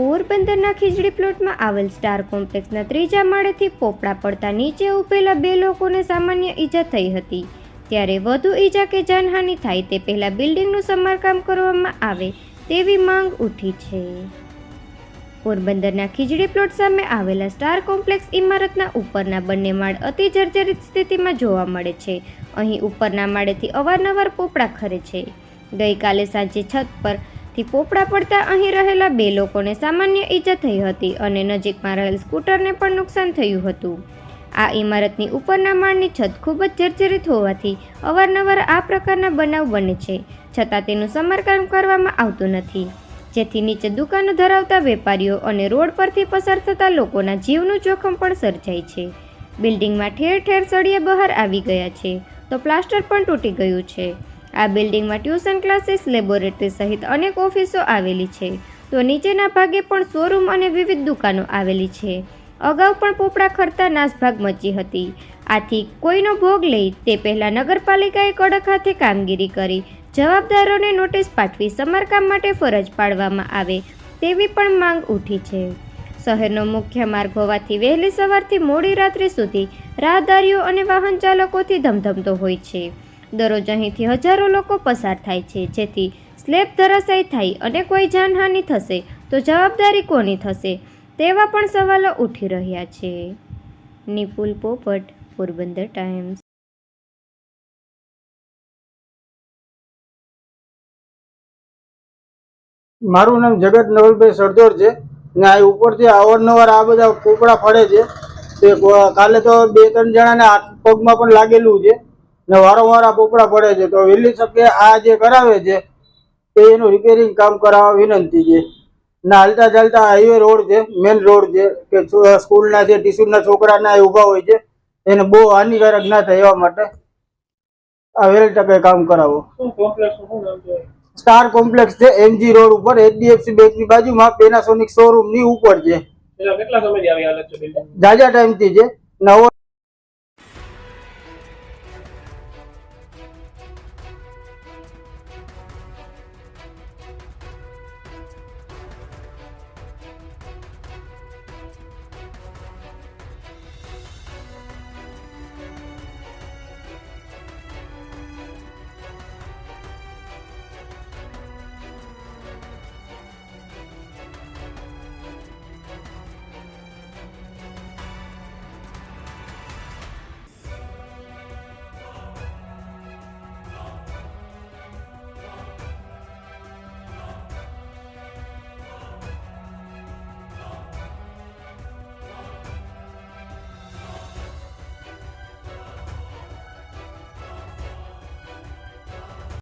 પોરબંદરના ખીજડી પ્લોટમાં આવેલ સ્ટાર કોમ્પ્લેક્સના ત્રીજા માળેથી પોપડા પડતા નીચે ઉભેલા બે લોકોને સામાન્ય ઈજા થઈ હતી. ત્યારે વધુ ઈજા કે જાનહાનિ થાય તે પહેલાં બિલ્ડિંગનું સમારકામ કરવામાં આવે તેવી માંગ ઉઠી છે. પોરબંદરના ખીજડી પ્લોટ સામે આવેલા સ્ટાર કોમ્પ્લેક્સ ઇમારતના ઉપરના બંને માળ અતિ જર્જરિત સ્થિતિમાં જોવા મળે છે. અહીં ઉપરના માળેથી અવારનવાર પોપડા ખરે છે. ગઈકાલે સાંજે છત પરથી પોપડા પડતા અહીં રહેલા બે લોકોને સામાન્ય ઈજા થઈ હતી અને નજીકમાં રહેલ સ્કૂટરને પણ નુકસાન થયું હતું. આ ઇમારતની ઉપરના માળની છત ખૂબ જ જર્જરિત હોવાથી અવારનવાર આ પ્રકારના બનાવ બને છે, છતાં તેનું સમારકામ કરવામાં આવતું નથી. જેથી નીચે દુકાનો ધરાવતા વેપારીઓ અને રોડ પરથી પસાર થતા લોકોના જીવનું જોખમ પણ સર્જાય છે. બિલ્ડિંગમાં ઠેર ઠેર સળિયા બહાર આવી ગયા છે, તો પ્લાસ્ટર પણ તૂટી ગયું છે. આ બિલ્ડિંગમાં ટ્યુશન ક્લાસીસ, લેબોરેટરી સહિત અનેક ઓફિસો આવેલી છે. તો નીચેના ભાગે પણ શોરૂમ અને વિવિધ દુકાનો આવેલી છે. અગાઉ પણ પોપડા ખરતા નાસભાગ મચી હતી. આથી કોઈનો ભોગ લઈ તે પહેલાં નગરપાલિકાએ કડક હાથે કામગીરી કરી, જવાબદારોને નોટિસ પાઠવી સમારકામ માટે ફરજ પાડવામાં આવે તેવી પણ માંગ ઉઠી છે. શહેરનો મુખ્ય માર્ગ હોવાથી વહેલી સવારથી મોડી રાત્રિ સુધી રાહદારીઓ અને વાહન ચાલકોથી ધમધમતો હોય છે. દરરોજ અહીંથી હજારો લોકો પસાર થાય છે. જેથી સ્લેબ ધરાશાયી થાય અને કોઈ જાનહાનિ થશે તો જવાબદારી કોની થશે? તેવા પણ સવાલો ઉઠી રહ્યા છે. નિપુલ પોપટ, પોરબંદર ટાઈમ્સ. મારું નામ જગત નવલભાઈ સરદોર છે ને આ ઉપરથી અવારનવાર આ બધા પોપડા ફરે છે. તે કાલે તો બે ત્રણ જણાને હાથ પગમાં પણ લાગેલું છે. ને વારંવાર આ પોપડા પડે છે. તો વહેલી શકે આ જે કરાવે છે તે એનું રિપેરિંગ કામ કરાવવા વિનંતી છે. ને હાલતા ચાલતા હાઈવે રોડ છે મેન રોડ છે કે સ્કૂલના છે ટ્યુશનના છોકરાના એ ઊભા હોય છે. એને બહુ હાનિકારક ના થાય એવા માટે આ વેલ ટકે કામ કરાવો. છે? સ્ટાર કોમ્પ્લેક્સ છે એમજી રોડ ઉપર એચડીએફસી બેંકની બાજુમાં પેનાસોનિક શોરૂમની ઉપર છે. કેટલા સમયથી આવી હાલત છે જાજા ટાઈમથી છે. નવો